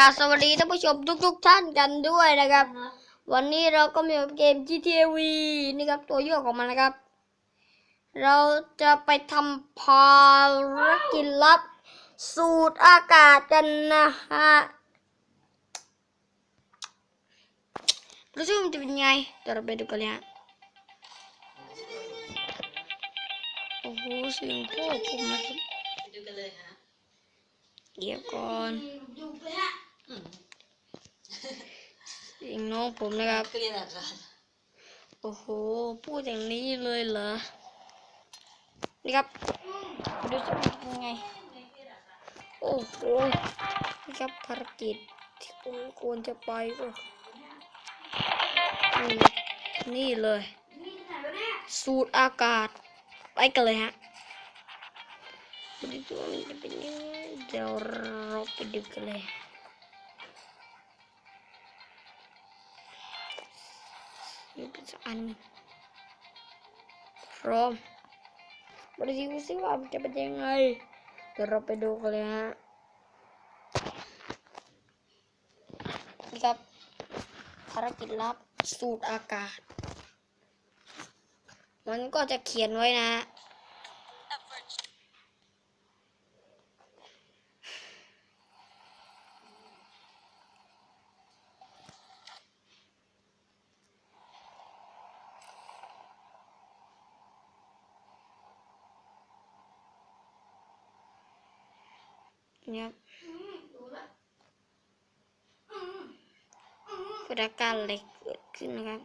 กราบสวัสดีท่านผู้ชมทุก ๆ ท่านกันด้วยนะครับ วันนี้เราก็มีเกม GTA V นี่ครับตัวย่อของมันนะครับ เราจะไปทำภารกิจลับ สูดอากาศกันนะฮะรู้สึกมันจะเป็นไงเดี๋ยวเราไปดูกันเลยฮะโอ้โหเสียงพ่อผมนะครับดูกันเลยฮะเดี๋ยวก่อนอืมเสี ยงน้องผมนะครับเกลียดอะไรโอ้โห พูดอย่างนี้เลยเหรอ นี่ครับ ดูสิเป็นไง โอ้โห นี่ครับภารกิจที่ผมควรจะไปก็นี่นี่เลย สูดอากาศ ไปกันเลยฮะดูดิว่ามันจะเป็นยังไง เดี๋ยวเราไปดูกันเลย อันพร้อมมาดูสิว่ามันจะเป็นยังไงเดี๋ยวเราไปดูกันเลยฮะนี่ครับภารกิจลับสูตรอากาศ มันก็จะเขียนไว้นะ ยครับเกิดอาการเหล็กเกิดขึ้นนะครับ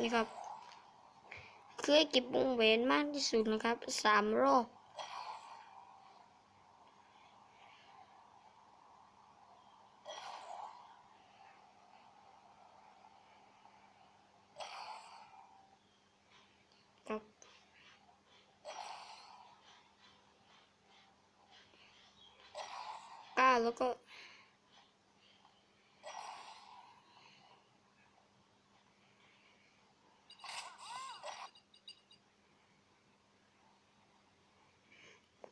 นี่ครับเคยเก็บวงแหวนมากที่สุดนะครับสามรอบครับ แล้วก็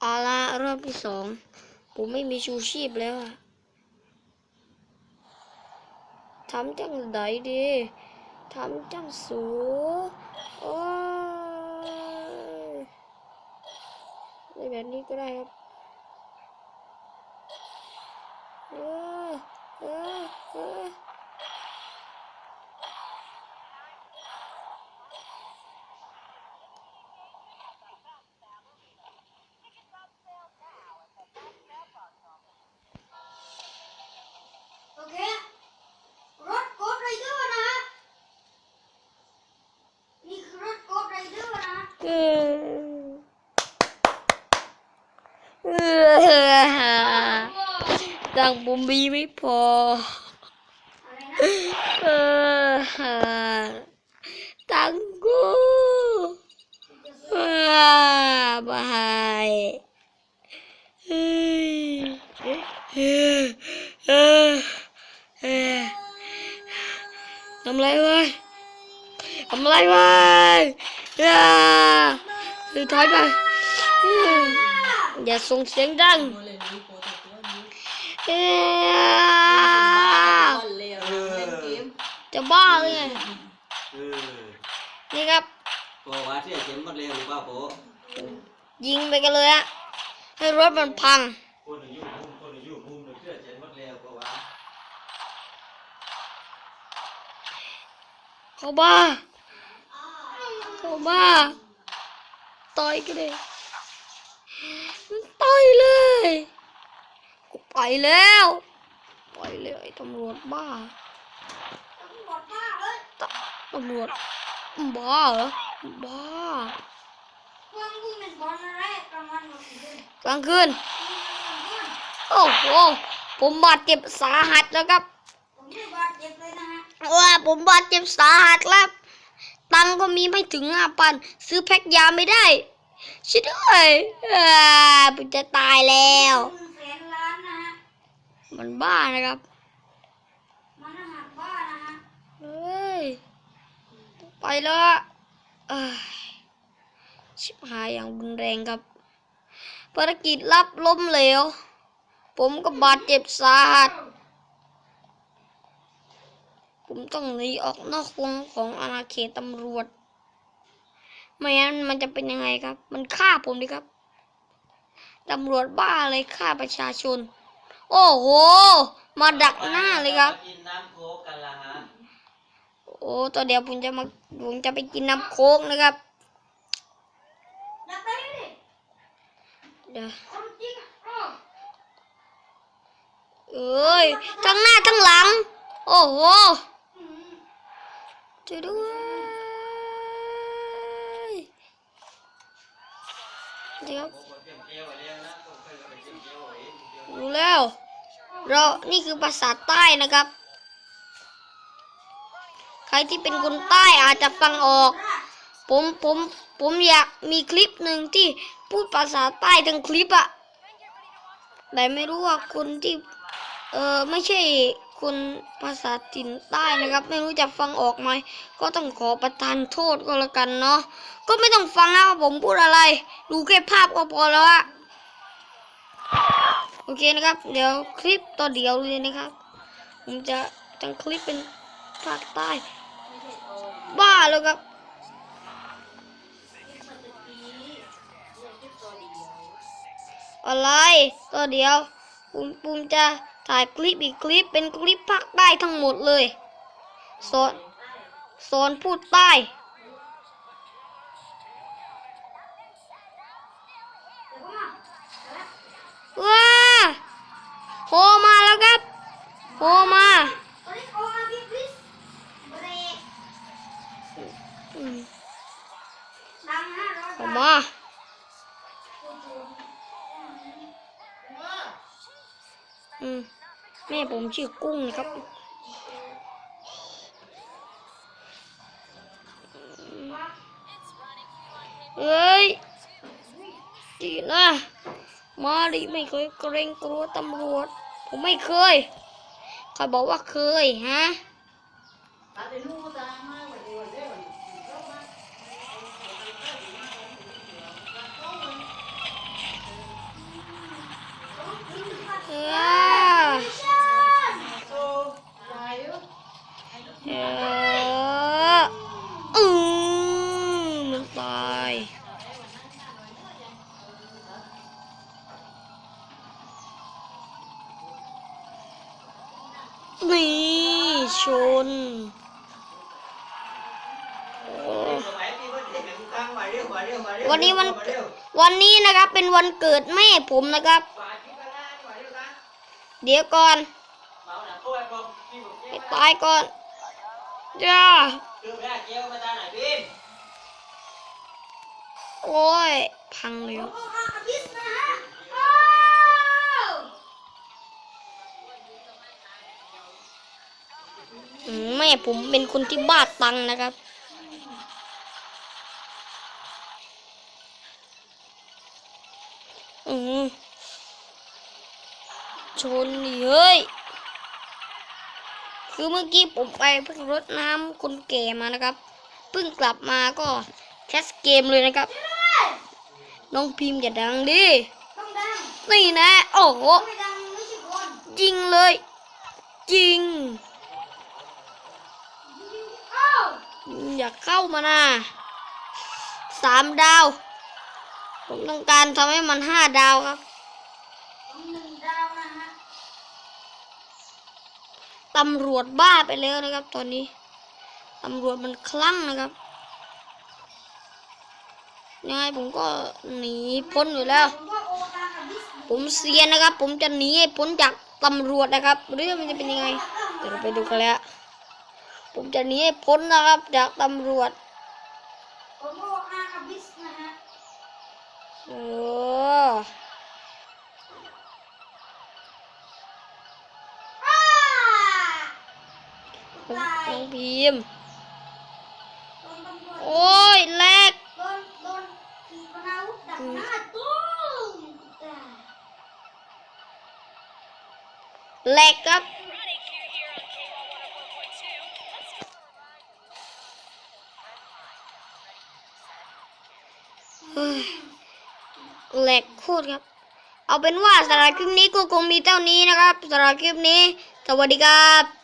เอาละรอบที่สอง ผมไม่มีชูชีพแล้วอะทำจังไดดีทำจังสูโอ้ยนแบบนี้ก็ได้ครับ Ah, ah. ตังค์ผมมีไม่พอเออตังกูบายเฮ้ยเออเออทำไรวะทำไรวะอย่าถอยไปอย่าส่งเสียงดัง เอบ้าอเลวเล่นเกมจะบ้าเลยไงเออนี่ครับ ตัวว่าที่เข็มมันเร็วหรือเปล่าโปยิงไปกันเลยอะให้รถมันพัง คนอายุภูมิคนอายุภูมิเชื่อเข็มมันเร็วกว่าเขาบ้าเขาบ้าต่อยกันเลยมันต่อยเลย กูไปแล้วไปเลยไอ้ตำรวจบ้าตำรวจบ้าเลยตตำรวจบ้าเหรอบ้าเพื่อนกูเป็นบอลอะไรกลางวันมาคืนกลางคืนเพื่อนโอ้โหผมบาดเจ็บสาหัสแล้วครับผมไม่บาดเจ็บเลยนะฮะว่าผมบาดเจ็บสาหัสแล้ว ตังค์ก็มีไม่ถึงห้าพันซื้อแพ็คยาไม่ได้ช่วยด้วยอ่าผมจะตายแล้ว หนึ่งแสนล้านนะฮะ มันบ้านะครับ มันอาหารบ้านะฮะเฮ้ย ไปแล้วอะเอ้ยชิบหายอย่างรุนแรงครับภารกิจลับล้มเหลว ผมก็บาดเจ็บสาหัส ผมต้องหนีออกนอกวงของอาณาเขตตำรวจ ไม่งั้นมันจะเป็นยังไงครับ มันฆ่าผมดิครับ ตำรวจบ้าเลยฆ่าประชาชน โอ้โห มาดักหน้าเลยครับ กินน้ำโค้กกันละฮะโอ้ตัวเดียวผมจะมาผมจะไปกินน้ำโค้กนะครับอย่าเต้นดิเดี๋ยวคนจริงอะเออเอ้ยทั้งหน้าทั้งหลัง โอ้โหอืมช่วยด้วยเดี๋ยว โอ้โหเตรียมเกลียวไว้แล้วนะต้อง เครียมเกลียวไว้เดี๋ยวรู้แล้ว เรานี่คือภาษาใต้นะครับ ใครที่เป็นคนใต้อาจจะฟังออก ผมผมผมอยากมีคลิปหนึ่งที่พูดภาษาใต้ทั้งคลิปอะแต่ไม่รู้ว่าคนที่ เออไม่ใช่ คนภาษาถิ่นใต้นะครับ ไม่รู้จะฟังออกไหมก็ต้องขอประทานโทษก็แล้วกันเนาะก็ไม่ต้องฟังนะว่าผมพูดอะไร ดูแค่ภาพก็พอแล้วอะโอเคนะครับ เดี๋ยวคลิปต่อเดียวเลยนะครับผมจะจังคลิปเป็นภาคใต้ บ้าแล้วครับอะไรตัวเดียวปุมปุมจะ ถ่ายคลิปอีกคลิปเป็นคลิปภาคใต้ทั้งหมดเลยสอนสอนพูดใต้ ว้าโฮมาแล้วครับโฮมาโอมาพี่พลิสเบรกอืมดังนะรถโฮมาอืม แม่ผมชื่อกุ้งนะครับเอ้ยจีนะมาดิไม่เคยเกรงกลัวตำรวจ ผมไม่เคยใครบอกว่าเคยฮะเออเอออืมมันตายนี่ชนโอ้ สมัยที่ ว่าเด็กๆตั้งมาเร็วมาเร็วมาเร็ววันนี้วันมาเร็ววันนี้นะครับเป็นวันเกิดแม่ผมนะครับมาที่กันแล้วมาเร็วนะเดี๋ยวก่อนมาเอาหนังโค้กไอ้ผมพี่ผมเกลียวให้ไว้ตายก่อนจ้าคือไม่ได้เกลียวมาตาไหนพี่โอ้ย พังเลยโอมาพิสนะฮะโอ้อืมแม่ผมเป็นคนที่บ้าตังค์นะครับ อืม ชนเฮ้ย คือเมื่อกี้ผมไปเพิ่งรดน้ำคนแก่มานะครับ เพิ่งกลับมาก็แคสเกมเลยนะครับ น้องพิมพ์อย่าดังดิงดงนี่นะ โอ้โหจริงเลย จริงโอ้อย่าเข้ามานะสามดาว ผมต้องการทำให้มันห้าดาวครับ ต้องหนึ่งดาวนะฮะ ตำรวจบ้าไปแล้วนะครับ ตอนนี้ตำรวจมันคลั่งนะครับยังไงผมก็หนีพ้นอยู่แล้ว ผมว่าโอตากับพิสผมเซียนนะครับ ผมจะหนีให้พ้นจากตำรวจนะครับ เรื่องมันจะเป็นยังไงเดี๋ยวเราไปดูกันแล้ว ผมจะหนีให้พ้นนะครับ จากตำรวจผมโออากับพิสนะฮะเอออ้ น้องพิมโอ้ยแลกแลกครับแหลกโคตรครับ เอาเป็นว่าสำหรับคลิปนี้ก็คงมีเท่านี้นะครับสำหรับคลิปนี้ สวัสดีครับ